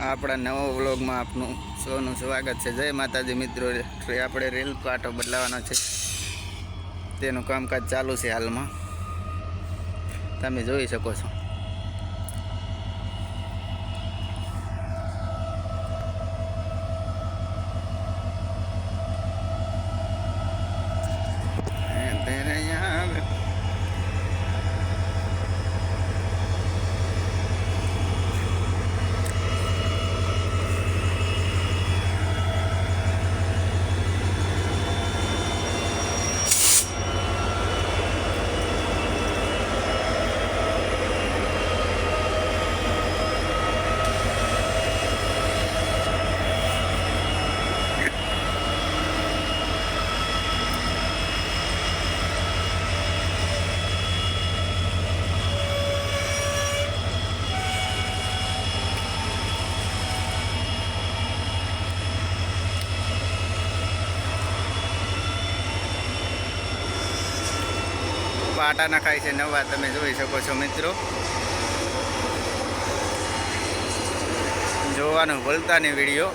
આપણા નવા વ્લોગમાં આપનું સૌનું સ્વાગત છે. જય માતાજી મિત્રો. આપણે રેલ કાંટો બદલાવાનો છે. તેનું કામકાજ ચાલુ છે હાલમાં. તમે જોઈ શકો છો. પાટા નખાય છે નવા તમે જોઈ શકો છો મિત્રો. જોવાનું ભૂલતા નહીં વીડિયો.